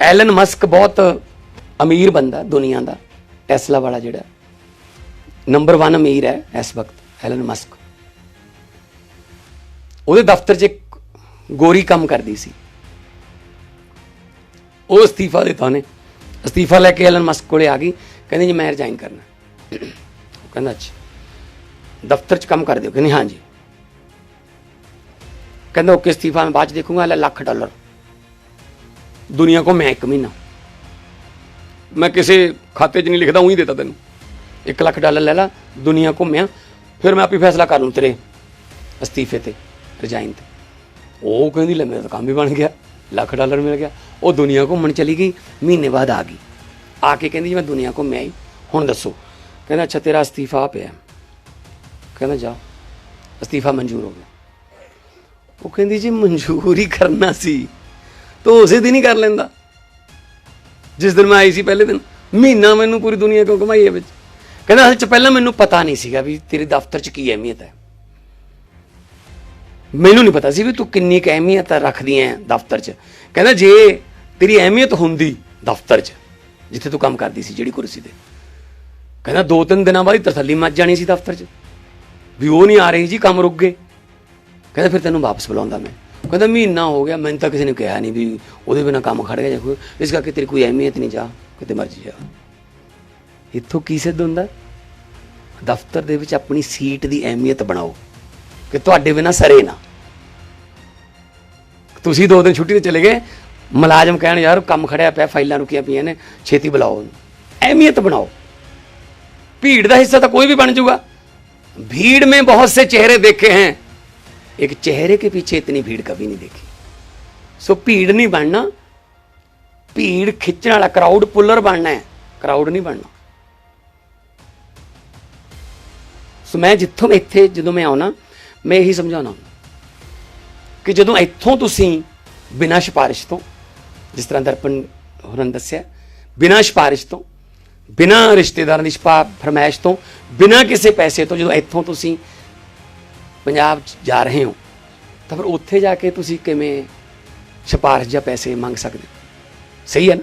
Allen Musk ਬਹੁਤ ਅਮੀਰ ਬੰਦਾ ਦੁਨੀਆ ਦਾ ਟੈਸਲਾ ਵਾਲਾ ਜਿਹੜਾ। ਨੰਬਰ 1 ਅਮੀਰ ਹੈ ਇਸ ਵਕਤ ਐਲਨ ਮਸਕ ਉਹਦੇ ਦਫ਼ਤਰ 'ਚ ਇੱਕ ਗੋਰੀ ਕੰਮ ਕਰਦੀ ਸੀ। ਉਹ ਅਸਤੀਫਾ ਦਿੱਤਾ ਉਹਨੇ। ਅਸਤੀਫਾ ਲੈ ਕੇ ਐਲਨ ਮਸਕ ਕੋਲੇ ਆ ਗਈ, ਕਹਿੰਦੀ ਜੀ ਮੈਂ ਰਿਜ਼ਾਈਨ ਕਰਨਾ। ਉਹ ਕਹਿੰਦਾ, ਅੱਛਾ। ਦਫ਼ਤਰ 'ਚ ਕੰਮ ਕਰਦੇ ਹੋ? ਕਹਿੰਦੀ, ਹਾਂਜੀ। ਕਹਿੰਦਾ, ਓਕੇ ਅਸਤੀਫਾ, ਮੈਂ ਬਾਅਦ 'ਚ ਦੇਖੂੰਗਾ, ਲੈ ਲੱਖ ਡਾਲਰ। ਦੁਨੀਆ ਕੋ ਮੈਂ ਇੱਕ ਮਹੀਨਾ। ਮੈਂ ਕਿਸੇ ਖਾਤੇ 'ਚ ਨਹੀਂ ਲਿਖਦਾ, ਉਹੀ ਦੇਤਾ ਤੈਨੂੰ। 1 ਲੱਖ ਡਾਲਰ ਲੈ ਲਾ, ਦੁਨੀਆ ਘੁੰਮਿਆ ਫਿਰ ਮੈਂ ਆਪੇ ਫੈਸਲਾ ਕਰ ਲੂੰ ਤੇਰੇ ਅਸਤੀਫੇ ਤੇ, ਰਿਜ਼ਾਈਨ ਤੇ। ਉਹ ਕਹਿੰਦੀ, ਲੈ ਮੇਰਾ ਤਾਂ ਕੰਮ ਹੀ ਬਣ ਗਿਆ, ਲੱਖ ਡਾਲਰ ਮਿਲ ਗਿਆ। ਉਹ ਦੁਨੀਆ ਘੁੰਮਣ ਚਲੀ ਗਈ, ਮਹੀਨੇ ਬਾਅਦ ਆ ਗਈ। ਆ ਕੇ ਕਹਿੰਦੀ ਜੀ ਮੈਂ ਦੁਨੀਆ ਘੁੰਮਿਆ ਆਈ ਹੁਣ ਦੱਸੋ, ਕਹਿੰਦਾ, ਅੱਛਾ, ਤੇਰਾ ਅਸਤੀਫਾ ਪਿਆ। ਕਹਿੰਦਾ, ਜਾ, ਅਸਤੀਫਾ ਮਨਜ਼ੂਰ ਹੋ ਗਿਆ। ਉਹ ਕਹਿੰਦੀ, ਜੀ, ਮਨਜ਼ੂਰ ਹੀ ਕਰਨਾ ਸੀ। ਤੋ ਉਸੇ ਦਿਨ ਹੀ ਕਰ ਲੈਂਦਾ। ਜਿਸ ਦਿਨ ਮੈਂ ਆਈ ਸੀ ਪਹਿਲੇ ਦਿਨ, ਮਹੀਨਾ ਮੈਨੂੰ ਪੂਰੀ ਦੁਨੀਆ ਕਿਉਂ ਘੁਮਾਈ ਹੈ ਵਿੱਚ? ਕਹਿੰਦਾ ਅਸਲ ਚ ਪਹਿਲਾਂ ਮੈਨੂੰ ਪਤਾ ਨਹੀਂ ਸੀਗਾ ਵੀ ਤੇਰੇ ਦਫ਼ਤਰ ਚ ਕੀ ਅਹਿਮੀਅਤ ਹੈ। ਮੈਨੂੰ ਨਹੀਂ ਪਤਾ ਸੀ ਵੀ ਤੂੰ ਕਿੰਨੀ ਕੁ ਅਹਿਮੀਅਤ ਰੱਖਦੀ ਹੈ ਦਫ਼ਤਰ 'ਚ। ਕਹਿੰਦਾ, ਜੇ ਤੇਰੀ ਅਹਿਮੀਅਤ ਹੁੰਦੀ ਦਫ਼ਤਰ 'ਚ, ਜਿੱਥੇ ਤੂੰ ਕੰਮ ਕਰਦੀ ਸੀ, ਜਿਹੜੀ ਕੁਰਸੀ ਤੇ। ਕਹਿੰਦਾ, ਦੋ ਤਿੰਨ ਦਿਨਾਂ ਬਾਅਦ ਹੀ ਤਸੱਲੀ ਮੱਚ ਜਾਣੀ ਸੀ ਦਫ਼ਤਰ 'ਚ। ਵੀ ਉਹ ਨਹੀਂ ਆ ਰਹੀ ਜੀ, ਕੰਮ ਰੁਕ ਗਏ। ਕਹਿੰਦਾ, ਫਿਰ ਤੈਨੂੰ ਵਾਪਸ ਬੁਲਾਉਂਦਾ ਮੈਂ। ਕਹਿੰਦਾ ਮਹੀਨਾ ਹੋ ਗਿਆ ਮੈਨੂੰ ਤਾਂ ਕਿਸੇ ਨੇ ਕਿਹਾ ਨਹੀਂ ਵੀ ਉਹਦੇ ਬਿਨਾ ਕੰਮ ਖੜ ਗਿਆ ਜਾਂ ਕੋਈ ਇਸ ਕਰਕੇ ਤੇਰੀ ਕੋਈ ਅਹਿਮੀਅਤ ਨਹੀਂ ਜਾ ਕਿਤੇ ਮਰਜੀ ਜਾ ਇੱਥੋਂ ਕੀ ਸਿੱਧ ਹੁੰਦਾ ਦਫ਼ਤਰ ਦੇ ਵਿੱਚ ਆਪਣੀ ਸੀਟ ਦੀ ਅਹਿਮੀਅਤ ਬਣਾਓ ਕਿ ਤੁਹਾਡੇ ਬਿਨਾ ਸਰੇ ਨਾ ਤੁਸੀਂ ਦੋ ਦਿਨ ਛੁੱਟੀ ਤੇ ਚਲੇ ਗਏ ਮੁਲਾਜ਼ਮ ਕਹਿਣ ਯਾਰ ਕੰਮ ਖੜਿਆ ਪਿਆ ਫਾਈਲਾਂ ਰੁਕੀਆਂ ਪਈਆਂ ਨੇ ਛੇਤੀ ਬੁਲਾਓ ਉਹਨੂੰ। ਅਹਿਮੀਅਤ ਬਣਾਓ ਭੀੜ ਦਾ ਹਿੱਸਾ ਤਾਂ ਕੋਈ ਵੀ ਬਣ ਜਾਊਗਾ भीड़ में बहुत से चेहरे देखे हैं एक चेहरे के पीछे इतनी भीड़ कभी नहीं देखी सो भीड़ नहीं बनना भीड़ खिंचने वाला क्राउड पुलर बनना है क्राउड नहीं बनना ਸੋ ਮੈਂ ਜਿੱਥੋਂ ਇੱਥੇ ਜਦੋਂ ਮੈਂ ਆਉਣਾ ਮੈਂ ਇਹੀ ਸਮਝਾਉਣਾ ਕਿ ਜਦੋਂ ਇੱਥੋਂ ਤੁਸੀਂ ਬਿਨਾਂ ਸਿਫਾਰਿਸ਼ ਤੋਂ ਜਿਸ ਤਰ੍ਹਾਂ ਦਰਪਣ ਹੋਰਾਂ ਨੇ ਦੱਸਿਆ ਬਿਨਾਂ ਸਿਫਾਰਿਸ਼ ਤੋਂ ਬਿਨਾਂ ਰਿਸ਼ਤੇਦਾਰਾਂ ਦੀ ਸਿਫਾ ਫਰਮਾਇਸ਼ ਤੋਂ ਬਿਨਾਂ ਕਿਸੇ ਪੈਸੇ ਤੋਂ ਜਦੋਂ ਇੱਥੋਂ ਤੁਸੀਂ ਪੰਜਾਬ 'ਚ ਜਾ ਰਹੇ ਹੋ, ਤਾਂ ਫਿਰ ਉੱਥੇ ਜਾ ਕੇ ਤੁਸੀਂ ਕਿਵੇਂ ਸਿਫਾਰਿਸ਼ ਜਾਂ ਪੈਸੇ ਮੰਗ ਸਕਦੇ ਸਹੀ ਹੈ ਨਾ?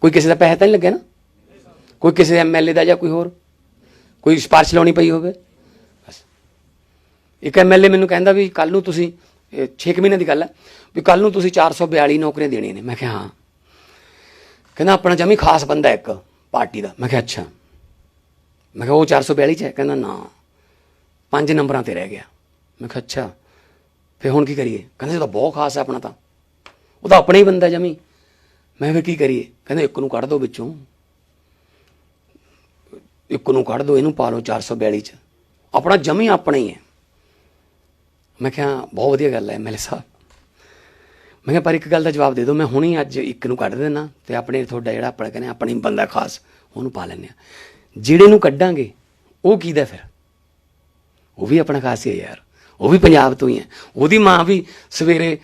ਕੋਈ ਕਿਸੇ ਦਾ ਪੈਸਾ ਤਾਂ ਨਹੀਂ ਲੱਗਿਆ ਨਾ? ਕੋਈ ਕਿਸੇ ਐਮਐਲਏ ਦਾ ਜਾਂ ਕੋਈ ਹੋਰ? ਕੋਈ ਸਿਫਾਰਿਸ਼ ਲਾਉਣੀ ਪਈ ਹੋਵੇ? ਬਸ। ਇੱਕ ਐਮਐਲਏ ਮੈਨੂੰ ਕਹਿੰਦਾ ਵੀ ਕੱਲ ਨੂੰ ਤੁਸੀਂ 6 ਮਹੀਨੇ ਦੀ ਗੱਲ ਹੈ, ਵੀ ਕੱਲ ਨੂੰ ਤੁਸੀਂ 442 ਨੌਕਰੀਆਂ ਦੇਣੀਆਂ ਨੇ। ਮੈਂ ਕਿਹਾ, ਹਾਂ। ਕਹਿੰਦਾ ਆਪਣਾ ਜਮੀ ਖਾਸ ਬੰਦਾ ਇੱਕ ਪਾਰਟੀ ਦਾ। ਮੈਂ ਕਿਹਾ, ਅੱਛਾ। ਮੈਂ ਕਿਹਾ, ਉਹ 442 ਚ ਹੈ? ਕਹਿੰਦਾ, ਨਾ। ਪੰਜ ਨੰਬਰਾਂ ਤੇ ਰਹਿ ਗਿਆ। ਮੈਂ ਕਿਹਾ, ਅੱਛਾ ਫੇ ਹੁਣ ਕੀ ਕਰੀਏ? ਕਹਿੰਦੇ ਇਹ ਤਾਂ ਬਹੁਤ ਖਾਸ ਹੈ ਆਪਣਾ ਤਾਂ। ਉਹ ਤਾਂ ਆਪਣਾ ਹੀ ਬੰਦਾ ਜਮੀ। ਮੈਂ ਫਿਰ ਕੀ ਕਰੀਏ? ਕਹਿੰਦੇ, ਇੱਕ ਨੂੰ ਕੱਢ ਦਿਓ ਵਿੱਚੋਂ। ਇੱਕ ਨੂੰ ਕੱਢ ਦਿਓ ਇਹਨੂੰ ਪਾ ਲਓ 442 ਚ। ਆਪਣਾ ਜਮੀ ਆਪਣਾ ਹੀ ਹੈ। ਮੈਂ ਕਿਹਾ, ਬਹੁਤ ਵਧੀਆ ਗੱਲ ਹੈ ਐਮਐਲਏ ਸਾਹਿਬ। ਮੈਂ ਕਿਹਾ, ਪਰ ਇੱਕ ਗੱਲ ਦਾ ਜਵਾਬ ਦੇ ਦਿਓ, ਮੈਂ ਹੁਣੀ ਅੱਜ ਇੱਕ ਨੂੰ ਕੱਢ ਦੇਣਾ ਤੇ ਆਪਣੇ ਤੁਹਾਡਾ ਜਿਹੜਾ ਆਪਣਾ ਕਹਿੰਦੇ, ਆਪਣਾ ਹੀ ਬੰਦਾ ਖਾਸ, ਉਹਨੂੰ ਪਾ ਲੈਂਦੇ ਆ ਜਿਹੜੇ ਨੂੰ ਕੱਢਾਂਗੇ, ਉਹ ਕਿਹਦਾ ਫਿਰ? ਉਹ ਵੀ ਆਪਣਾ ਖਾਸ ਹੀ ਹੈ ਯਾਰ। ਉਹ ਵੀ ਪੰਜਾਬ ਤੋਂ ਹੀ ਹੈ। ਉਹਦੀ ਮਾਂ ਵੀ ਸਵੇਰੇ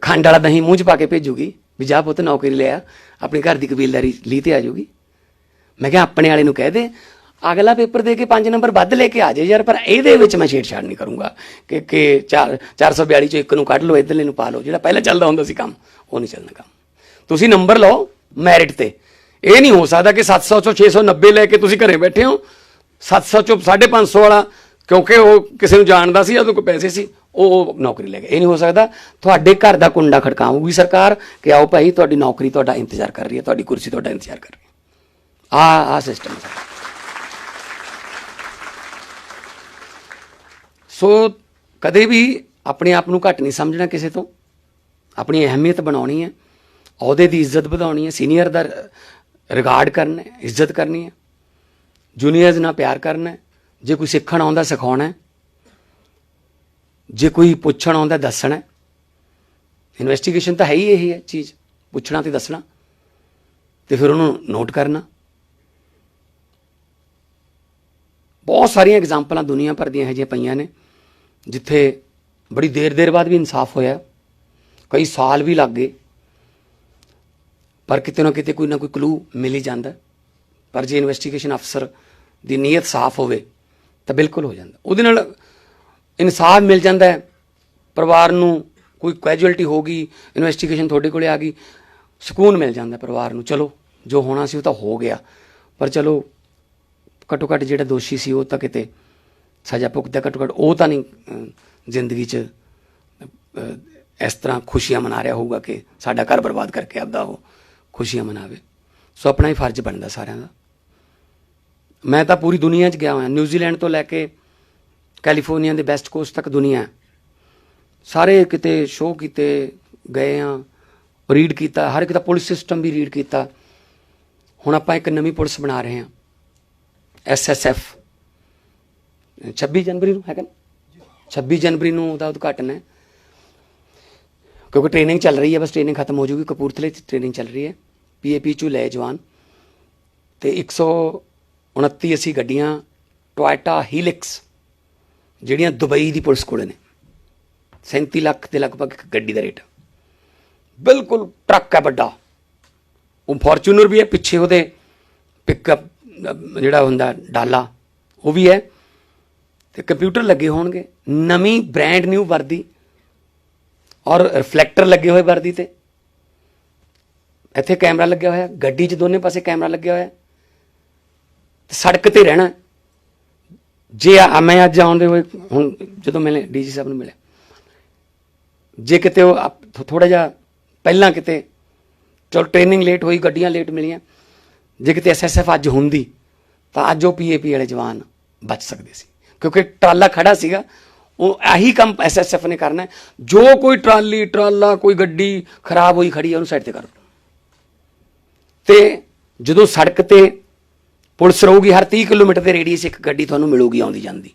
ਖੰਡ ਵਾਲਾ ਦਹੀਂ ਮੂੰਹ 'ਚ ਪਾ ਕੇ ਭੇਜੂਗੀ ਵੀ ਜਾ ਪੁੱਤ ਨੌਕਰੀ ਲਿਆ ਆਪਣੀ ਘਰ ਦੀ ਕਬੀਲਦਾਰੀ ਲਈ ਤੇ ਆ ਜਾਊਗੀ। ਮੈਂ ਕਿਹਾ ਆਪਣੇ ਵਾਲੇ ਨੂੰ ਕਹਿ ਦੇ, ਅਗਲਾ ਪੇਪਰ ਦੇ ਕੇ 5 ਨੰਬਰ ਵੱਧ ਲੈ ਕੇ ਆ ਜਾਏ ਯਾਰ, ਪਰ ਇਹਦੇ ਵਿੱਚ ਮੈਂ ਛੇੜਛਾੜ ਨਹੀਂ ਕਰੂੰਗਾ। ਕਿ ਕਿ 4 442 ਚੋਂ ਇੱਕ ਨੂੰ ਕੱਢ ਲਓ, ਇਧਰਲੇ ਨੂੰ ਪਾ ਲਓ, ਜਿਹੜਾ ਪਹਿਲਾਂ ਚੱਲਦਾ ਹੁੰਦਾ ਸੀ ਕੰਮ, ਉਹ ਨਹੀਂ ਚੱਲਣਾ ਕੰਮ। ਤੁਸੀਂ ਨੰਬਰ ਲਓ ਮੈਰਿਟ ਤੇ। ਇਹ ਨਹੀਂ ਹੋ ਸਕਦਾ ਕਿ 700 ਚੋਂ 690 ਲੈ ਕੇ ਤੁਸੀਂ ਘਰੇ ਬੈਠੇ ਹੋ। 700 ਚੋਂ 550 ਵਾਲਾ ਕਿਉਂਕਿ ਉਹ ਕਿਸੇ ਨੂੰ ਜਾਣਦਾ ਸੀ, ਉਹਦੇ ਕੋਲ ਪੈਸੇ ਸੀ, ਉਹ ਉਹ ਨੌਕਰੀ ਲੈ ਗਿਆ ਇਹ ਨਹੀਂ ਹੋ ਸਕਦਾ। ਤੁਹਾਡੇ ਘਰ ਦਾ ਕੁੰਡਾ ਖੜਕਾਊਗੀ ਸਰਕਾਰ ਕਿ ਆਓ ਭਾਈ, ਤੁਹਾਡੀ ਨੌਕਰੀ ਤੁਹਾਡਾ ਇੰਤਜ਼ਾਰ ਕਰ ਰਹੀ ਹੈ, ਤੁਹਾਡੀ ਕੁਰਸੀ ਤੁਹਾਡਾ ਇੰਤਜ਼ਾਰ ਕਰ ਰਹੀ ਹੈ। ਆ ਆ ਸਿਸਟਮ ਹੈ। ਸੋ ਕਦੇ ਵੀ ਆਪਣੇ ਆਪ ਨੂੰ ਘੱਟ ਨਹੀਂ ਸਮਝਣਾ ਕਿਸੇ ਤੋਂ। ਆਪਣੀ ਅਹਿਮੀਅਤ ਬਣਾਉਣੀ ਹੈ, ਅਹੁਦੇ ਦੀ ਇੱਜ਼ਤ ਵਧਾਉਣੀ ਹੈ ਸੀਨੀਅਰ ਦਾ ਰਿਗਾਰਡ ਕਰਨਾ ਹੈ, ਇੱਜ਼ਤ ਕਰਨੀ ਹੈ। ਜੂਨੀਅਰਸ ਨਾਲ ਪਿਆਰ ਕਰਨਾ ਹੈ। ਜੇ ਕੋਈ ਸਿੱਖਣ ਆਉਂਦਾ ਸਿਖਾਉਣਾ ਜੇ ਕੋਈ ਪੁੱਛਣ ਆਉਂਦਾ ਦੱਸਣਾ ਇਨਵੈਸਟੀਗੇਸ਼ਨ ਤਾਂ ਹੈ ਹੀ ਇਹ ਹੈ ਚੀਜ਼, ਪੁੱਛਣਾ ਤੇ ਦੱਸਣਾ, ਤੇ ਫਿਰ ਉਹਨੂੰ ਨੋਟ ਕਰਨਾ। ਬਹੁਤ ਸਾਰੀਆਂ ਐਗਜ਼ਾਮਪਲਾਂ ਦੁਨੀਆ ਭਰ ਦੀਆਂ ਇਹੋ ਜਿਹੀਆਂ ਪਈਆਂ ਨੇ, ਜਿੱਥੇ ਬੜੀ ਦੇਰ ਦੇਰ ਬਾਅਦ ਵੀ ਇਨਸਾਫ ਹੋਇਆ, ਕਈ ਸਾਲ ਵੀ ਲੱਗ ਗਏ, ਪਰ ਕਿਤੇ ਨਾ ਕਿਤੇ ਕੋਈ ਨਾ ਕੋਈ ਕਲੂ ਮਿਲ ਹੀ ਜਾਂਦਾ। ਪਰ ਜੇ ਇਨਵੈਸਟੀਗੇਸ਼ਨ ਅਫਸਰ ਦੀ ਨੀਅਤ ਸਾਫ਼ ਹੋਵੇ ਤਾਂ ਬਿਲਕੁਲ ਹੋ ਜਾਂਦਾ। ਉਹਦੇ ਨਾਲ ਇਨਸਾਫ ਮਿਲ ਜਾਂਦਾ ਹੈ। ਪਰਿਵਾਰ ਨੂੰ ਕੋਈ ਕੈਜੁਅਲਟੀ ਹੋ ਗਈ ਇਨਵੈਸਟੀਗੇਸ਼ਨ ਤੁਹਾਡੇ ਕੋਲੇ ਆ ਗਈ, ਸਕੂਨ ਮਿਲ ਜਾਂਦਾ ਪਰਿਵਾਰ ਨੂੰ। ਚਲੋ, ਜੋ ਹੋਣਾ ਸੀ ਉਹ ਤਾਂ ਹੋ ਗਿਆ। ਪਰ ਚਲੋ ਘੱਟੋ ਘੱਟ ਜਿਹੜਾ ਦੋਸ਼ੀ ਸੀ ਉਹ ਤਾਂ ਕਿਤੇ ਸਜ਼ਾ ਭੁਗਤਦਾ ਘੱਟੋ ਘੱਟ ਉਹ ਤਾਂ ਨਹੀਂ ਜ਼ਿੰਦਗੀ 'ਚ ਇਸ ਤਰ੍ਹਾਂ ਖੁਸ਼ੀਆਂ ਮਨਾ ਰਿਹਾ ਹੋਊਗਾ ਕਿ ਸਾਡਾ ਘਰ ਬਰਬਾਦ ਕਰਕੇ ਆਪਦਾ ਉਹ ਖੁਸ਼ੀਆਂ ਮਨਾਵੇ। ਸੋ ਆਪਣਾ ਹੀ ਫਰਜ਼ ਬਣਦਾ ਸਾਰਿਆਂ ਦਾ। ਮੈਂ ਤਾਂ ਪੂਰੀ ਦੁਨੀਆ 'ਚ ਗਿਆ ਹੋਇਆ। ਨਿਊਜ਼ੀਲੈਂਡ ਤੋਂ ਲੈ ਕੇ ਕੈਲੀਫੋਰਨੀਆ ਦੇ ਬੈਸਟ ਕੋਸਟ ਤੱਕ ਦੁਨੀਆ ਹੈ। ਸਾਰੇ ਕਿਤੇ ਸ਼ੋਅ ਕੀਤੇ, ਗਏ ਆ ਰੀਡ ਕੀਤਾ, ਹਰ ਇੱਕ ਦਾ ਪੁਲਿਸ ਸਿਸਟਮ ਵੀ ਰੀਡ ਕੀਤਾ। ਹੁਣ ਆਪਾਂ ਇੱਕ ਨਵੀਂ ਪੁਲਿਸ ਬਣਾ ਰਹੇ ਹਾਂ। ਐਸਐਸਐਫ 26 ਜਨਵਰੀ ਨੂੰ ਹੈਗਾ ਨਾ? 26 ਜਨਵਰੀ ਨੂੰ ਉਹਦਾ ਉਦਘਾਟਨ ਹੈ। ਕਿਉਂਕਿ ਟ੍ਰੇਨਿੰਗ ਚੱਲ ਰਹੀ ਹੈ, ਬਸ ਟ੍ਰੇਨਿੰਗ ਖਤਮ ਹੋ ਜੂਗੀ। ਕਪੂਰਥਲੇ 'ਚ ਟ੍ਰੇਨਿੰਗ ਚੱਲ ਰਹੀ ਹੈ। ਪੀਏਪੀ ਚੋਂ ਲੈ ਜਵਾਨ। ਤੇ 129 ਅਸੀਂ ਗੱਡੀਆਂ ਟੋਇਟਾ ਹੀਲਿਕਸ, ਜਿਹੜੀਆਂ ਦੁਬਈ ਦੀ ਪੁਲਿਸ ਕੋਲੇ ਨੇ। 37 ਲੱਖ ਦੇ ਲਗਭਗ ਇੱਕ ਗੱਡੀ ਦਾ ਰੇਟ। ਬਿਲਕੁਲ ਟਰੱਕ ਹੈ ਵੱਡਾ। ਉਹ ਫੋਰਚੂਨਰ ਵੀ ਹੈ, ਪਿੱਛੇ ਉਹਦੇ ਪਿਕਅਪ ਜਿਹੜਾ ਹੁੰਦਾ ਡਾਲਾ, ਉਹ ਵੀ ਹੈ। ਤੇ ਕੰਪਿਊਟਰ ਲੱਗੇ ਹੋਣਗੇ, ਨਵੀਂ ਬ੍ਰਾਂਡ ਨਿਊ ਵਰਦੀ ਔਰ ਰਿਫਲੈਕਟਰ ਲੱਗੇ ਹੋਏ ਵਰਦੀ ਤੇ। ਇੱਥੇ ਕੈਮਰਾ ਲੱਗਿਆ ਹੋਇਆ, ਗੱਡੀ 'ਚ ਦੋਨੇ ਪਾਸੇ ਕੈਮਰਾ ਲੱਗਿਆ ਹੋਇਆ। ਸੜਕ ਤੇ ਰਹਿਣਾ ਜੇ ਆ ਮੈਂ ਅੱਜ ਆਉਂਦੇ ਹੋਏ ਹੁਣ ਜਦੋਂ ਮੈਨੇ ਡੀਜੀ ਸਾਹਿਬ ਨੂੰ ਮਿਲਿਆ ਜੇ ਕਿਤੇ ਉਹ ਥੋੜਾ ਜਿਹਾ ਪਹਿਲਾਂ ਕਿਤੇ, ਚਲ ਟ੍ਰੇਨਿੰਗ ਲੇਟ ਹੋਈ, ਗੱਡੀਆਂ ਲੇਟ ਮਿਲੀਆਂ। ਜੇ ਕਿਤੇ ਐਸਐਸਐਫ ਅੱਜ ਹੁੰਦੀ, ਤਾਂ ਅੱਜ ਉਹ ਪੀਏਪੀ ਵਾਲੇ ਜਵਾਨ ਬਚ ਸਕਦੇ ਸੀ। ਕਿਉਂਕਿ ਟਰਾਲਾ ਖੜਾ ਸੀਗਾ, ਉਹ ਆਹੀ ਕੰਮ ਐਸਐਸਐਫ ਨੇ ਕਰਨਾ ਜੋ ਕੋਈ ਟਰਾਲੀ, ਟਰਾਲਾ, ਕੋਈ ਗੱਡੀ ਖਰਾਬ ਹੋਈ ਖੜੀ ਹੈ ਉਹਨੂੰ ਸਾਈਡ ਤੇ ਕਰੋ। ਤੇ ਜਦੋਂ ਸੜਕ ਤੇ ਪੁਲਿਸ ਰਹੂਗੀ ਹਰ 30 ਕਿਲੋਮੀਟਰ ਦੇ ਰੇਡੀਅਸ ਇੱਕ ਗੱਡੀ ਤੁਹਾਨੂੰ ਮਿਲੂਗੀ ਆਉਂਦੀ ਜਾਂਦੀ।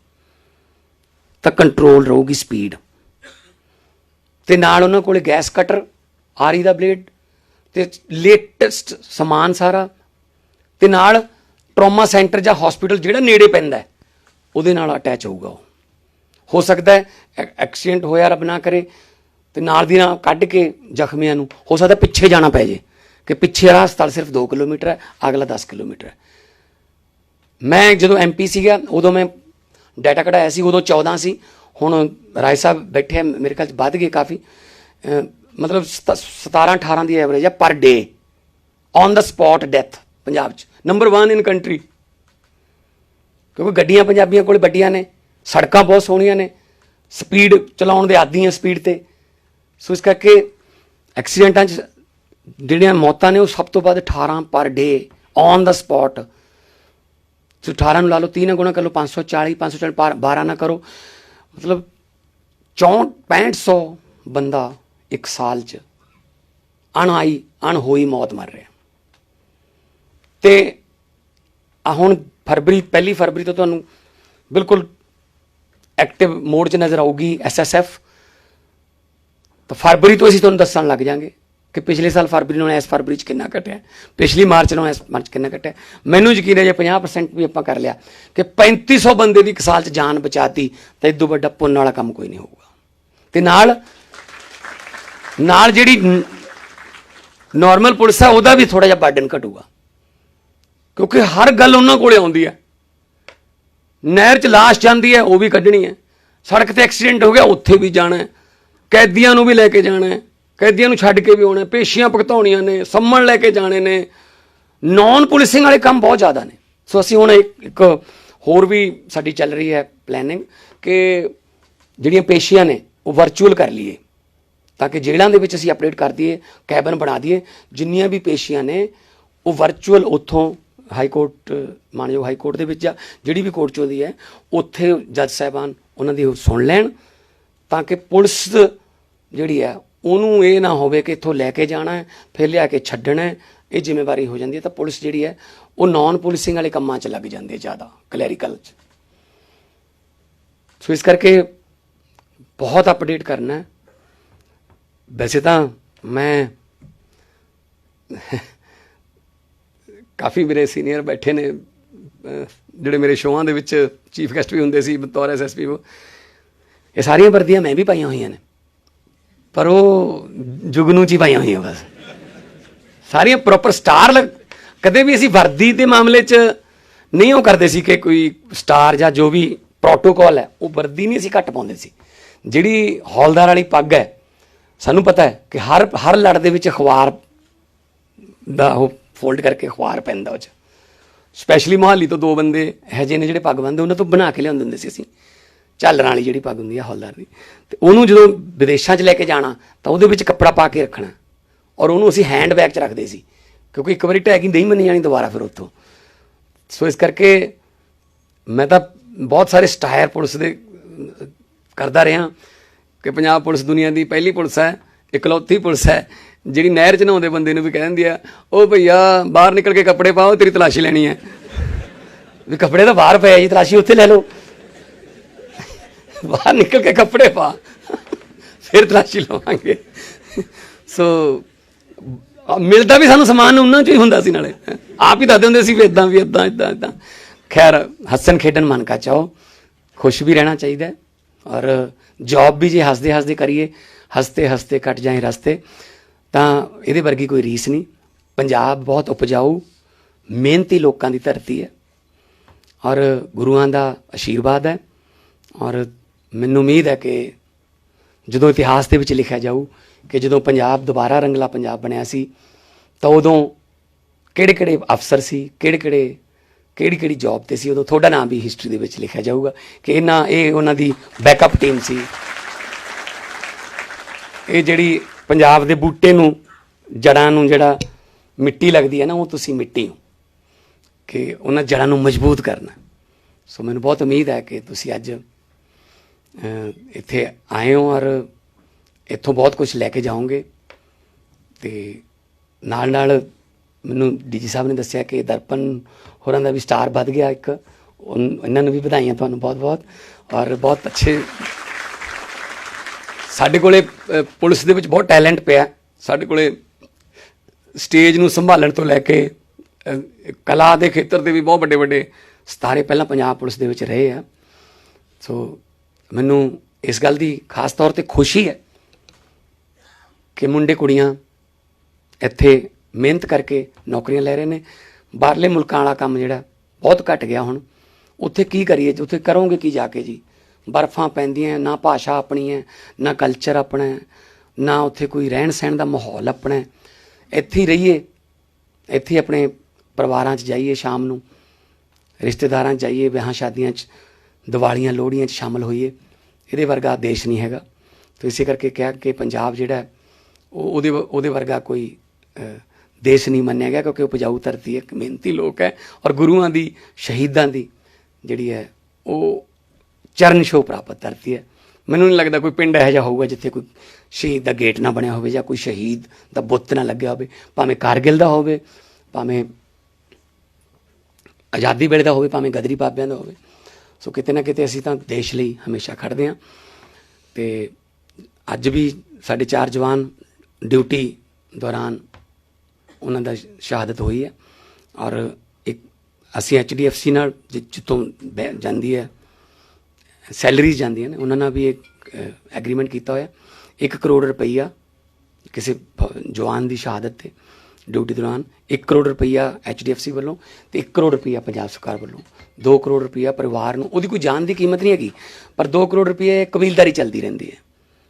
ਤਾਂ ਕੰਟਰੋਲ ਰਹੂਗੀ ਸਪੀਡ ਤੇ ਨਾਲ ਉਹਨਾਂ ਕੋਲੇ ਗੈਸ ਕਟਰ ਆਰੀ ਦਾ ਬਲੇਡ ਤੇ ਲੇਟੈਸਟ ਸਮਾਨ ਸਾਰਾ। ਤੇ ਨਾਲ ਟਰਾਮਾ ਸੈਂਟਰ ਜਾਂ ਹਸਪੀਟਲ ਜਿਹੜਾ ਨੇੜੇ ਪੈਂਦਾ ਹੈ, ਉਹਦੇ ਨਾਲ ਅਟੈਚ ਹੋਊਗਾ ਉਹ। ਹੋ ਸਕਦਾ ਹੈ ਐਕਸੀਡੈਂਟ ਹੋਇਆ ਰੱਬ ਨਾ ਕਰੇ। ਤੇ ਨਾਲ ਦੀ ਨਾਲ ਕੱਢ ਕੇ ਜ਼ਖਮੀਆਂ ਨੂੰ ਹੋ ਸਕਦਾ ਪਿੱਛੇ ਜਾਣਾ ਪੈ ਜੇ। ਕਿ ਪਿੱਛੇ ਵਾਲਾ ਹਸਪਤਾਲ ਸਿਰਫ 2 ਕਿਲੋਮੀਟਰ ਹੈ ਅਗਲਾ 10 ਕਿਲੋਮੀਟਰ ਹੈ। ਮੈਂ ਜਦੋਂ ਐਮਪੀ ਸੀਗਾ, ਉਦੋਂ ਮੈਂ ਡਾਟਾ ਕਢਾਇਆ ਸੀ, ਉਦੋਂ 14 ਸੀ। ਹੁਣ ਰਾਏ ਸਾਹਿਬ ਬੈਠੇ ਮੇਰੇ ਖਿਆਲ ਚ ਵੱਧ ਗਏ ਕਾਫੀ। ਅਹ ਮਤਲਬ 17 18 ਦੀ ਐਵਰੇਜ ਹੈ per day on the spot death Punjab ਚ। ਨੰਬਰ 1 ਇਨ ਕੰਟਰੀ ਕਿਉਂਕਿ ਗੱਡੀਆਂ ਪੰਜਾਬੀਆਂ ਕੋਲ ਵੱਡੀਆਂ ਨੇ, ਸੜਕਾਂ ਬਹੁਤ ਸੋਹਣੀਆਂ ਨੇ ਸਪੀਡ ਚਲਾਉਣ ਦੇ ਆਦੀ ਆ ਸਪੀਡ ਤੇ। ਸੋ ਇਸ ਕਰਕੇ ਐਕਸੀਡੈਂਟਾਂ 'ਚ ਜਿਹੜੀਆਂ ਮੌਤਾਂ ਨੇ, ਉਹ ਸਭ ਤੋਂ ਵੱਧ 18 ਪਰ ਡੇ ਔਨ ਦਾ ਸਪੌਟ ਸੋ 18 ਨੂੰ ਲਾ ਲਓ 3 ਗੁਣਾ ਕਰ ਲਓ 540 540 par 12 ਨਾ ਕਰੋ। ਮਤਲਬ 64 6500 ਬੰਦਾ ਇੱਕ ਸਾਲ 'ਚ ਅਣਆਈ, ਅਣਹੋਈ ਮੌਤ ਮਰ ਰਿਹਾ। ਤੇ ਆ ਹੁਣ ਫਰਵਰੀ, ਪਹਿਲੀ ਫਰਵਰੀ ਤੋਂ ਤੁਹਾਨੂੰ ਬਿਲਕੁਲ ਐਕਟਿਵ ਮੋਡ 'ਚ ਨਜ਼ਰ ਆਊਗੀ ਐਸਐਸਐਫ ਤਾਂ ਫਰਵਰੀ ਤੋਂ ਅਸੀਂ ਤੁਹਾਨੂੰ ਦੱਸਣ ਲੱਗ ਜਾਾਂਗੇ। ਕਿ ਪਿਛਲੇ ਸਾਲ ਫਰਵਰੀ ਨੂੰ ਇਸ ਫਰਵਰੀ 'ਚ ਕਿੰਨਾ ਘਟਿਆ? ਪਿਛਲੀ ਮਾਰਚ ਨਾਲੋਂ ਇਸ ਮਾਰਚ ਕਿੰਨਾ ਘਟਿਆ? ਮੈਨੂੰ ਯਕੀਨ ਹੈ ਜੇ 50% ਵੀ ਆਪਾਂ ਕਰ ਲਿਆ ਕਿ 3500 ਬੰਦੇ ਦੀ ਇੱਕ ਸਾਲ 'ਚ ਜਾਨ ਬਚਾਤੀ, ਤਾਂ ਇਦੋਂ ਵੱਡਾ ਪੁੰਨ ਵਾਲਾ ਕੰਮ ਕੋਈ ਨਹੀਂ ਹੋਊਗਾ। ਤੇ ਨਾਲ ਨਾਲ ਜਿਹੜੀ ਨਾਰਮਲ ਪੁਲਿਸ ਹੈ ਉਹਦਾ ਵੀ ਥੋੜਾ ਜਿਹਾ ਬਰਡਨ ਘਟੂਗਾ। ਕਿਉਂਕਿ ਹਰ ਗੱਲ ਉਹਨਾਂ ਕੋਲੇ ਆਉਂਦੀ ਹੈ। ਨਹਿਰ 'ਚ ਲਾਸ਼ ਜਾਂਦੀ ਹੈ, ਉਹ ਵੀ ਕੱਢਣੀ ਹੈ। ਸੜਕ ਤੇ ਐਕਸੀਡੈਂਟ ਹੋ ਗਿਆ, ਉੱਥੇ ਵੀ ਜਾਣਾ ਹੈ। ਕੈਦੀਆਂ ਨੂੰ ਵੀ ਲੈ ਕੇ ਜਾਣਾ ਹੈ। ਕੈਦੀਆਂ ਨੂੰ ਛੱਡ ਕੇ ਵੀ ਆਉਣਾ, ਪੇਸ਼ੀਆਂ ਭੁਗਤਾਉਣੀਆਂ ਨੇ, ਸੰਮਣ ਲੈ ਕੇ ਜਾਣੇ ਨੇ। ਨਾਨ ਪੁਲਿਸਿੰਗ ਵਾਲੇ ਕੰਮ ਬਹੁਤ ਜ਼ਿਆਦਾ ਨੇ। ਸੋ ਅਸੀਂ ਹੁਣ ਇੱਕ ਹੋਰ ਵੀ ਸਾਡੀ ਚੱਲ ਰਹੀ ਹੈ ਪਲੈਨਿੰਗ ਕਿ ਜਿਹੜੀਆਂ ਪੇਸ਼ੀਆਂ ਨੇ, ਉਹ ਵਰਚੁਅਲ ਕਰ ਲਈਏ। ਤਾਂ ਕਿ ਜੇਲ੍ਹਾਂ ਦੇ ਵਿੱਚ ਅਸੀਂ ਅਪਡੇਟ ਕਰ ਦਈਏ, ਕੈਬਨ ਬਣਾ ਦਈਏ। ਜਿੰਨੀਆਂ ਵੀ ਪੇਸ਼ੀਆਂ ਨੇ, ਉਹ ਵਰਚੁਅਲ ਉੱਥੋਂ ਹਾਈ ਕੋਰਟ ਮਾਨਯੋਗ ਹਾਈ ਕੋਰਟ ਦੇ ਵਿੱਚ ਜਾਂ ਜਿਹੜੀ ਵੀ ਕੋਰਟ ਚੋਂ ਦੀ ਹੈ, ਉੱਥੇ ਜੱਜ ਸਾਹਿਬਾਨ ਉਹਨਾਂ ਦੀ ਉਹ ਸੁਣ ਲੈਣ। ਤਾਂ ਕਿ ਪੁਲਿਸ ਜਿਹੜੀ ਹੈ ਉਹਨੂੰ ਇਹ ਨਾ ਹੋਵੇ ਕਿ ਇੱਥੋਂ ਲੈ ਕੇ ਜਾਣਾ ਹੈ, ਫਿਰ ਲਿਆ ਕੇ ਛੱਡਣਾ ਹੈ, ਇਹ ਜ਼ਿੰਮੇਵਾਰੀ ਹੋ ਜਾਂਦੀ ਹੈ। ਤਾਂ ਪੁਲਿਸ ਜਿਹੜੀ ਹੈ, ਉਹ ਨਾਨ ਪੁਲਿਸਿੰਗ ਵਾਲੇ ਕੰਮਾਂ 'ਚ ਲੱਗ ਜਾਂਦੀ ਹੈ ਜ਼ਿਆਦਾ ਕਲੈਰੀਕਲ 'ਚ। ਸੋ ਇਸ ਕਰਕੇ ਬਹੁਤ ਅਪਡੇਟ ਕਰਨਾ ਹੈ। ਵੈਸੇ ਤਾਂ ਮੈਂ ਕਾਫੀ ਮੇਰੇ ਸੀਨੀਅਰ ਬੈਠੇ ਨੇ ਜਿਹੜੇ ਮੇਰੇ ਸ਼ੋਆਂ ਦੇ ਵਿੱਚ ਚੀਫ ਗੈਸਟ ਵੀ ਹੁੰਦੇ ਸੀ, ਬਤੌਰ ਐਸਐਸਪੀ ਉਹ ਇਹ ਸਾਰੀਆਂ ਵਰਦੀਆਂ ਮੈਂ ਵੀ ਪਾਈਆਂ ਹੋਈਆਂ ਨੇ। ਪਰ ਉਹ ਜੁਗਨੂ ਚ ਹੀ ਪਾਈਆਂ ਹੋਈਆਂ ਬਸ। ਸਾਰੀਆਂ ਪ੍ਰੋਪਰ ਸਟਾਰ ਕਦੇ ਵੀ ਅਸੀਂ ਵਰਦੀ ਦੇ ਮਾਮਲੇ 'ਚ ਨਹੀਂ ਉਹ ਕਰਦੇ ਸੀ ਕਿ ਕੋਈ ਸਟਾਰ ਜਾਂ ਜੋ ਵੀ ਪ੍ਰੋਟੋਕਾਲ ਹੈ, ਉਹ ਵਰਦੀ ਨਹੀਂ ਅਸੀਂ ਘੱਟ ਪਾਉਂਦੇ ਸੀ। ਜਿਹੜੀ ਹੌਲਦਾਰ ਵਾਲੀ ਪੱਗ ਹੈ, ਸਾਨੂੰ ਪਤਾ ਹੈ ਕਿ ਹਰ ਹਰ ਲੜ ਦੇ ਵਿੱਚ ਅਖਬਾਰ ਦਾ ਉਹ ਫੋਲਡ ਕਰਕੇ ਅਖਬਾਰ ਪੈਂਦਾ ਉਹ ਚ। ਸਪੈਸ਼ਲੀ ਮੋਹਾਲੀ ਤੋਂ ਦੋ ਬੰਦੇ ਇਹੋ ਜਿਹੇ ਨੇ ਜਿਹੜੇ ਪੱਗ ਬੰਨਦੇ ਉਹਨਾਂ ਤੋਂ ਬਣਾ ਕੇ ਲਿਆਉਂਦੇ ਹੁੰਦੇ ਸੀ ਅਸੀਂ। ਝਾਲਰਾਂ ਵਾਲੀ ਜਿਹੜੀ ਪੱਗ ਹੁੰਦੀ ਆ ਹੌਲਦਾਰ ਦੀ। ਤੇ ਉਹਨੂੰ ਜਦੋਂ ਵਿਦੇਸ਼ਾਂ 'ਚ ਲੈ ਕੇ ਜਾਣਾ, ਤਾਂ ਉਹਦੇ ਵਿੱਚ ਕੱਪੜਾ ਪਾ ਕੇ ਰੱਖਣਾ। ਔਰ ਉਹਨੂੰ ਅਸੀਂ ਹੈਂਡ ਬੈਗ 'ਚ ਰੱਖਦੇ ਸੀ। ਕਿਉਂਕਿ ਇੱਕ ਵਾਰੀ ਟੈਕਿੰਗ ਨਹੀਂ ਮੰਨੀ ਜਾਣੀ ਦੁਬਾਰਾ ਫਿਰ ਉੱਥੋਂ। ਸੋ ਇਸ ਕਰਕੇ ਮੈਂ ਤਾਂ ਬਹੁਤ ਸਾਰੇ ਸਟਾਇਰ ਪੁਲਿਸ ਦੇ ਕਰਦਾ ਰਿਹਾ ਕਿ ਪੰਜਾਬ ਪੁਲਿਸ ਦੁਨੀਆ ਦੀ ਪਹਿਲੀ ਪੁਲਿਸ ਹੈ, ਇਕਲੌਤੀ ਪੁਲਿਸ ਹੈ, ਜਿਹੜੀ ਨਹਿਰ 'ਚ ਨਹਾਉਂਦੇ ਬੰਦੇ ਨੂੰ ਵੀ ਕਹਿ ਦਿੰਦੀ ਆ ਉਹ ਭਈਆ, ਬਾਹਰ ਨਿਕਲ ਕੇ ਕੱਪੜੇ ਪਾਓ, ਤੇਰੀ ਤਲਾਸ਼ੀ ਲੈਣੀ ਹੈ। ਵੀ ਕੱਪੜੇ ਤਾਂ ਬਾਹਰ ਪਏ ਆ ਜੀ, ਤਲਾਸ਼ੀ ਉੱਥੇ ਲੈ ਲਓ। ਬਾਹਰ ਨਿਕਲ ਕੇ ਕੱਪੜੇ ਪਾ। ਫਿਰ ਤਲਾਸ਼ੀ ਲਵਾਂਗੇ। ਸੋ ਮਿਲਦਾ ਵੀ ਸਾਨੂੰ ਸਮਾਨ ਉਹਨਾਂ 'ਚੋਂ ਹੀ ਹੁੰਦਾ ਸੀ ਨਾਲੇ। ਆਪ ਹੀ ਦੱਸਦੇ ਹੁੰਦੇ ਸੀ ਵੀ ਇਦਾਂ ਵੀ ਇਦਾਂ ਇਦਾਂ ਇਦਾਂ ਖੈਰ, ਹੱਸਣ ਖੇਡਣ ਮਨ ਕਾ ਚਾਹੋ। ਖੁਸ਼ ਵੀ ਰਹਿਣਾ ਚਾਹੀਦਾ ਔਰ ਜੌਬ ਵੀ ਜੇ ਹੱਸਦੇ ਹੱਸਦੇ ਕਰੀਏ, ਹੱਸਤੇ ਹੱਸਤੇ ਕੱਟ ਜਾਏ ਰਸਤੇ, ਤਾਂ ਇਹਦੇ ਵਰਗੀ ਕੋਈ ਰੀਸ ਨਹੀਂ। ਪੰਜਾਬ ਬਹੁਤ ਉਪਜਾਊ, ਮਿਹਨਤੀ ਲੋਕਾਂ ਦੀ ਧਰਤੀ ਹੈ। ਔਰ ਗੁਰੂਆਂ ਦਾ ਆਸ਼ੀਰਵਾਦ ਹੈ। ਔਰ ਮੈਨੂੰ ਉਮੀਦ ਹੈ ਕਿ ਜਦੋਂ ਇਤਿਹਾਸ ਦੇ ਵਿੱਚ ਲਿਖਿਆ ਜਾਊ ਕਿ ਜਦੋਂ ਪੰਜਾਬ ਦੁਬਾਰਾ ਰੰਗਲਾ ਪੰਜਾਬ ਬਣਿਆ ਸੀ, ਤਾਂ ਉਦੋਂ ਕਿਹੜੇ ਕਿਹੜੇ ਅਫਸਰ ਸੀ ਕਿਹੜੇ ਕਿਹੜੇ ਕਿਹੜੀ ਕਿਹੜੀ ਜੌਬ ਤੇ ਸੀ, ਉਦੋਂ ਤੁਹਾਡਾ ਨਾਮ ਵੀ ਹਿਸਟਰੀ ਦੇ ਵਿੱਚ ਲਿਖਿਆ ਜਾਊਗਾ ਕਿ ਇਹਨਾਂ, ਇਹ ਉਹਨਾਂ ਦੀ ਬੈਕਅਪ ਟੀਮ ਸੀ। ਇਹ ਜਿਹੜੀ ਪੰਜਾਬ ਦੇ ਬੂਟੇ ਨੂੰ, ਜੜਾਂ ਨੂੰ ਜਿਹੜਾ ਮਿੱਟੀ ਲੱਗਦੀ ਹੈ ਨਾ, ਉਹ ਤੁਸੀਂ ਮਿੱਟੀ ਹੋ, ਕਿ ਉਹਨਾਂ ਜੜਾਂ ਨੂੰ ਮਜ਼ਬੂਤ ਕਰਨਾ। ਸੋ ਮੈਨੂੰ ਬਹੁਤ ਉਮੀਦ ਹੈ ਕਿ ਤੁਸੀਂ ਅੱਜ ਇੱਥੇ ਆਏ ਹੋ ਔਰ ਇੱਥੋਂ ਬਹੁਤ ਕੁਝ ਲੈ ਕੇ ਜਾਓਗੇ। ਤੇ ਨਾਲ ਨਾਲ ਮੈਨੂੰ ਡੀਜੀ ਸਾਹਿਬ ਨੇ ਦੱਸਿਆ ਕਿ ਦਰਪਨ ਹੋਰਾਂ ਦਾ ਵੀ ਸਟਾਰ ਵੱਧ ਗਿਆ ਇੱਕ। ਉਨ- ਇਹਨਾਂ ਨੂੰ ਵੀ ਵਧਾਈਆਂ ਤੁਹਾਨੂੰ ਬਹੁਤ ਬਹੁਤ। ਔਰ ਬਹੁਤ ਅੱਛੇ ਸਾਡੇ ਕੋਲੇ ਪੁਲਿਸ ਦੇ ਵਿੱਚ ਬਹੁਤ ਟੈਲੈਂਟ ਪਿਆ। ਸਾਡੇ ਕੋਲੇ ਸਟੇਜ ਨੂੰ ਸੰਭਾਲਣ ਤੋਂ ਲੈ ਕੇ ਕਲਾ ਦੇ ਖੇਤਰ ਦੇ ਵੀ ਬਹੁਤ ਵੱਡੇ ਵੱਡੇ ਸਤਾਰੇ ਪਹਿਲਾਂ ਪੰਜਾਬ ਪੁਲਿਸ ਦੇ ਵਿੱਚ ਰਹੇ ਆ। ਸੋ ਮੈਨੂੰ ਇਸ ਗੱਲ ਦੀ ਖਾਸ ਤੌਰ ਤੇ ਖੁਸ਼ੀ ਹੈ ਕਿ ਮੁੰਡੇ ਕੁੜੀਆਂ ਇੱਥੇ ਮਿਹਨਤ ਕਰਕੇ ਨੌਕਰੀਆਂ ਲੈ ਰਹੇ ਨੇ। ਬਾਹਰਲੇ ਮੁਲਕਾਂ ਵਾਲਾ ਕੰਮ ਜਿਹੜਾ ਬਹੁਤ ਘਟ ਗਿਆ ਹੁਣ। ਉੱਥੇ ਕੀ ਕਰੀਏ ਉੱਥੇ ਕਰੋਗੇ ਕੀ ਜਾ ਕੇ ਜੀ? ਬਰਫਾਂ ਪੈਂਦੀਆਂ ਨਾ ਭਾਸ਼ਾ ਆਪਣੀ ਹੈ, ਨਾ ਕਲਚਰ ਆਪਣਾ ਹੈ, ਨਾ ਉੱਥੇ ਕੋਈ ਰਹਿਣ ਸਹਿਣ ਦਾ ਮਾਹੌਲ ਆਪਣਾ ਹੈ। ਇੱਥੇ ਹੀ ਰਹੀਏ, ਇੱਥੇ ਆਪਣੇ ਪਰਿਵਾਰਾਂ 'ਚ ਜਾਈਏ ਸ਼ਾਮ ਨੂੰ, ਰਿਸ਼ਤੇਦਾਰਾਂ 'ਚ ਜਾਈਏ, ਵਿਆਹਾਂ ਸ਼ਾਦੀਆਂ 'ਚ ਦੀਵਾਲੀਆਂ ਲੋਹੜੀਆਂ 'ਚ ਸ਼ਾਮਲ ਹੋਈਏ, ਇਹਦੇ ਵਰਗਾ ਦੇਸ਼ ਨਹੀਂ ਹੈਗਾ। ਤੇ ਇਸੇ ਕਰਕੇ ਕਿਹਾ ਕਿ ਪੰਜਾਬ ਜਿਹੜਾ ਉਹ ਉਹਦੇ ਉਹਦੇ ਵਰਗਾ ਕੋਈ ਦੇਸ਼ ਨਹੀਂ ਮੰਨਿਆ ਗਿਆ ਕਿਉਂਕਿ ਉਪਜਾਊ ਧਰਤੀ ਹੈ ਇੱਕ ਮਿਹਨਤੀ ਲੋਕ ਹੈ ਔਰ ਗੁਰੂਆਂ ਦੀ, ਸ਼ਹੀਦਾਂ ਦੀ ਜਿਹੜੀ ਹੈ, ਉਹ ਚਰਨ ਛੋਹ ਪ੍ਰਾਪਤ ਧਰਤੀ ਹੈ। ਮੈਨੂੰ ਨਹੀਂ ਲੱਗਦਾ ਕੋਈ ਪਿੰਡ ਇਹੋ ਜਿਹਾ ਹੋਊਗਾ ਜਿੱਥੇ ਕੋਈ ਸ਼ਹੀਦ ਦਾ ਗੇਟ ਨਾ ਬਣਿਆ ਹੋਵੇ ਜਾਂ ਕੋਈ ਸ਼ਹੀਦ ਦਾ ਬੁੱਤ ਨਾ ਲੱਗਿਆ ਹੋਵੇ। ਭਾਵੇਂ ਕਾਰਗਿਲ ਦਾ ਹੋਵੇ, ਭਾਵੇਂ ਆਜ਼ਾਦੀ ਵੇਲੇ ਦਾ ਹੋਵੇ, ਭਾਵੇਂ ਗਦਰੀ ਬਾਬਿਆਂ ਦਾ ਹੋਵੇ। ਸੋ ਕਿਤੇ ਨਾ ਕਿਤੇ ਅਸੀਂ ਤਾਂ ਦੇਸ਼ ਲਈ ਹਮੇਸ਼ਾ ਖੜਦੇ ਹਾਂ। ਤੇ ਅੱਜ ਵੀ ਸਾਡੇ ਚਾਰ ਜਵਾਨ ਡਿਊਟੀ ਦੌਰਾਨ ਉਹਨਾਂ ਦਾ ਸ਼ਹਾਦਤ ਹੋਈ ਹੈ ਔਰ ਇੱਕ ਅਸੀਂ ਐਚਡੀਐਫਸੀ ਨਾਲ ਜਿ- ਜਿੱਥੋਂ ਬੈ- ਜਾਂਦੀ ਹੈ, ਸੈਲਰੀਜ਼ ਜਾਂਦੀਆਂ ਨੇ, ਉਹਨਾਂ ਨਾਲ ਵੀ ਇੱਕ ਐਗਰੀਮੈਂਟ ਕੀਤਾ ਹੋਇਆ। 1 ਕਰੋੜ ਰੁਪਈਆ ਕਿਸੇ ਜਵਾਨ ਦੀ ਸ਼ਹਾਦਤ ਤੇ ਡਿਊਟੀ ਦੌਰਾਨ 1 ਕਰੋੜ ਰੁਪਈਆ ਐਚਡੀਐਫਸੀ ਵੱਲੋਂ ਤੇ 1 ਕਰੋੜ ਰੁਪਈਆ ਪੰਜਾਬ ਸਰਕਾਰ ਵੱਲੋਂ। 2 ਕਰੋੜ ਰੁਪਈਆ ਪਰਿਵਾਰ ਨੂੰ, ਉਹਦੀ ਕੋਈ ਜਾਨ ਦੀ ਕੀਮਤ ਨਹੀਂ ਹੈਗੀ, ਪਰ 2 ਕਰੋੜ ਰੁਪਈਏ ਕਬੀਲਦਾਰੀ ਚੱਲਦੀ ਰਹਿੰਦੀ ਹੈ।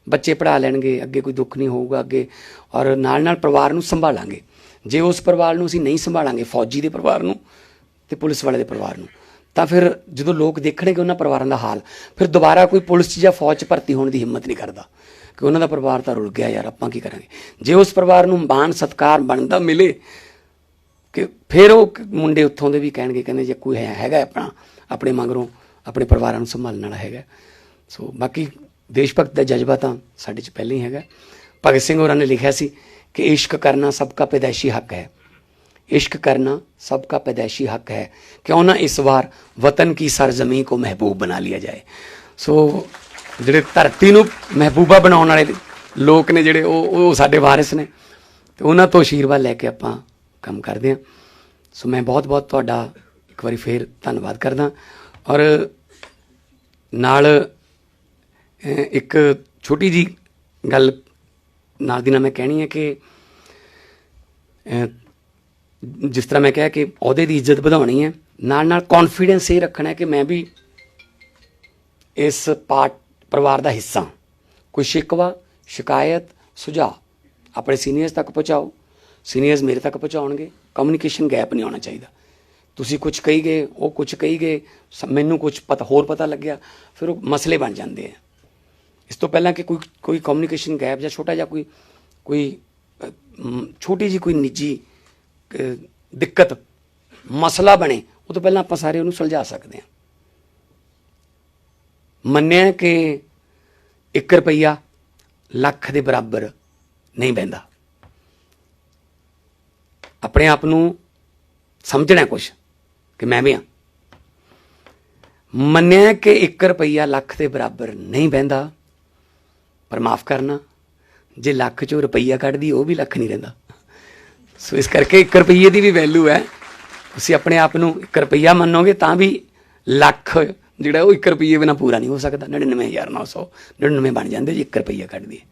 ਬੱਚੇ ਪੜਾ ਲੈਣਗੇ, ਅੱਗੇ ਕੋਈ ਦੁੱਖ ਨਹੀਂ ਹੋਊਗਾ, ਅੱਗੇ ਔਰ ਨਾਲ ਨਾਲ ਪਰਿਵਾਰ ਨੂੰ ਸੰਭਾਲਾਂਗੇ। ਜੇ ਉਸ ਪਰਿਵਾਰ ਨੂੰ ਅਸੀਂ ਨਹੀਂ ਸੰਭਾਲਾਂਗੇ, ਫੌਜੀ ਦੇ ਪਰਿਵਾਰ ਨੂੰ ਤੇ ਪੁਲਿਸ ਵਾਲੇ ਦੇ ਪਰਿਵਾਰ ਨੂੰ, ਤਾਂ ਫਿਰ ਜਦੋਂ ਲੋਕ ਦੇਖਣਗੇ ਉਹਨਾਂ ਪਰਿਵਾਰਾਂ ਦਾ ਹਾਲ, ਫਿਰ ਦੁਬਾਰਾ ਕੋਈ ਪੁਲਿਸ 'ਚ ਜਾਂ ਫੌਜ 'ਚ ਭਰਤੀ ਹੋਣ ਦੀ ਹਿੰਮਤ ਨਹੀਂ ਕਰਦਾ। ਕਿ ਉਹਨਾਂ ਦਾ ਪਰਿਵਾਰ ਤਾਂ ਰੁਲ ਗਿਆ ਯਾਰ ਆਪਾਂ ਕੀ ਕਰਾਂਗੇ ਜੇ ਉਸ ਪਰਿਵਾਰ ਨੂੰ ਮਾਣ ਸਤਕਾਰ ਬਣਦਾ ਮਿਲੇ ਕਿ ਫਿਰ ਉਹ ਕ- ਮੁੰਡੇ ਉੱਥੋਂ ਦੇ ਵੀ ਕਹਿਣਗੇ ਕਹਿੰਦੇ ਜੇ ਕੋਈ ਹੈ ਹੈਗਾ ਆਪਣਾ ਆਪਣੇ ਮਗਰੋਂ ਆਪਣੇ ਪਰਿਵਾਰਾਂ ਨੂੰ ਸੰਭਾਲਣ ਵਾਲਾ ਹੈਗਾ ਸੋ ਬਾਕੀ ਦੇਸ਼ ਭਗਤ ਦਾ ਜਜ਼ਬਾ ਤਾਂ ਸਾਡੇ 'ਚ ਪਹਿਲਾਂ ਹੀ ਹੈਗਾ ਭਗਤ ਸਿੰਘ ਹੋਰਾਂ ਨੇ ਲਿਖਿਆ ਸੀ ਕਿ ਇਸ਼ਕ ਕਰਨਾ ਸਭ ਦਾ ਪੈਦਾਇਸ਼ੀ ਹੱਕ ਹੈ इश्क करना सबका पैदाइशी हक है क्यों ना इस बार वतन की सरजमी को महबूब बना लिया जाए ਸੋ ਜਿਹੜੇ ਧਰਤੀ ਨੂੰ ਮਹਿਬੂਬਾ ਬਣਾਉਣ ਵਾਲੇ ਲੋਕ ਨੇ ਜਿਹੜੇ, ਉਹ ਉਹ ਸਾਡੇ ਵਾਰਿਸ ਨੇ। ਤੇ ਉਹਨਾਂ ਤੋਂ ਆਸ਼ੀਰਵਾਦ ਲੈ ਕੇ ਆਪਾਂ ਕੰਮ ਕਰਦੇ ਹਾਂ। ਸੋ ਮੈਂ ਬਹੁਤ ਬਹੁਤ ਤੁਹਾਡਾ ਇੱਕ ਵਾਰੀ ਫੇਰ ਧੰਨਵਾਦ ਕਰਦਾ। ਔਰ ਨਾਲ ਇੱਕ ਛੋਟੀ ਜੀ ਗੱਲ ਨਾਲ ਦੀ ਨਾਲ ਮੈਂ ਕਹਿਣੀ ਹੈ ਕਿ ਜਿਸ ਤਰ੍ਹਾਂ ਮੈਂ ਕਿਹਾ ਕਿ ਅਹੁਦੇ ਦੀ ਇੱਜ਼ਤ ਵਧਾਉਣੀ ਹੈ। ਨਾਲ ਨਾਲ ਕੌਨਫੀਡੈਂਸ ਇਹ ਰੱਖਣਾ ਹੈ ਕਿ ਮੈਂ ਵੀ ਇਸ ਪਾਰਟ ਪਰਿਵਾਰ ਦਾ ਹਿੱਸਾ। ਕੋਈ ਸ਼ਿਕਵਾ, ਸ਼ਿਕਾਇਤ, ਸੁਝਾਅ। ਆਪਣੇ ਸੀਨੀਅਰਸ ਤੱਕ ਪਹੁੰਚਾਓ। ਸੀਨੀਅਰਸ ਮੇਰੇ ਤੱਕ ਪਹੁੰਚਾਉਣਗੇ। ਕਮਿਊਨੀਕੇਸ਼ਨ ਗੈਪ ਨਹੀਂ ਆਉਣਾ ਚਾਹੀਦਾ। ਤੁਸੀਂ ਕੁਝ ਕਹੀ ਗਏ, ਉਹ ਕੁਝ ਕਹੀ ਗਏ, ਸ- ਮੈਨੂੰ ਕੁਝ ਪਤਾ, ਹੋਰ ਪਤਾ ਲੱਗਿਆ, ਫਿਰ ਉਹ ਮਸਲੇ ਬਣ ਜਾਂਦੇ ਆ। ਇਸ ਤੋਂ ਪਹਿਲਾਂ ਕਿ ਕੋਈ ਕੋਈ ਕਮਿਊਨੀਕੇਸ਼ਨ ਗੈਪ ਜਾਂ ਛੋਟਾ ਜਿਹਾ ਕੋਈ ਕੋਈ ਛੋਟੀ ਜੀ ਕੋਈ ਨਿੱਜੀ ਦਿੱਕਤ, ਮਸਲਾ ਬਣੇ, ਉਹ ਤੋਂ ਪਹਿਲਾਂ ਆਪਾਂ ਸਾਰੇ ਉਹਨੂੰ ਸੁਲਝਾ ਸਕਦੇ ਹਾਂ। ਮੰਨਿਆ ਕਿ 1 ਰੁਪਈਆ ਲੱਖ ਦੇ ਬਰਾਬਰ ਨਹੀਂ ਬਹਿੰਦਾ। ਆਪਣੇ ਆਪ ਨੂੰ ਸਮਝਣਾ ਕੁਛ ਕਿ ਮੈਂ ਵੀ ਹਾਂ। ਮੰਨਿਆ ਕਿ 1 ਰੁਪਈਆ ਲੱਖ ਦੇ ਬਰਾਬਰ ਨਹੀਂ ਬਹਿੰਦਾ, ਪਰ ਮਾਫ ਕਰਨਾ, ਜੇ ਲੱਖ ਚੋਂ ਰੁਪਈਆ ਕੱਢਦੀ, ਉਹ ਵੀ ਲੱਖ ਨਹੀਂ ਰਹਿੰਦਾ। ਸੋ ਇਸ ਕਰਕੇ 1 ਰੁਪਈਏ ਦੀ ਵੀ ਵੈਲਿਊ ਹੈ। ਤੁਸੀਂ ਆਪਣੇ ਆਪ ਨੂੰ 1 ਰੁਪਈਆ ਮੰਨੋਗੇ ਤਾਂ ਵੀ ਲੱਖ ਜਿਹੜਾ ਉਹ 1 ਰੁਪਈਏ ਬਿਨਾ ਪੂਰਾ ਨਹੀਂ ਹੋ ਸਕਦਾ। 99999 ਬਣ ਜਾਂਦੇ ਜੀ 1 ਰੁਪਈਆ ਕੱਢ ਦਈਏ।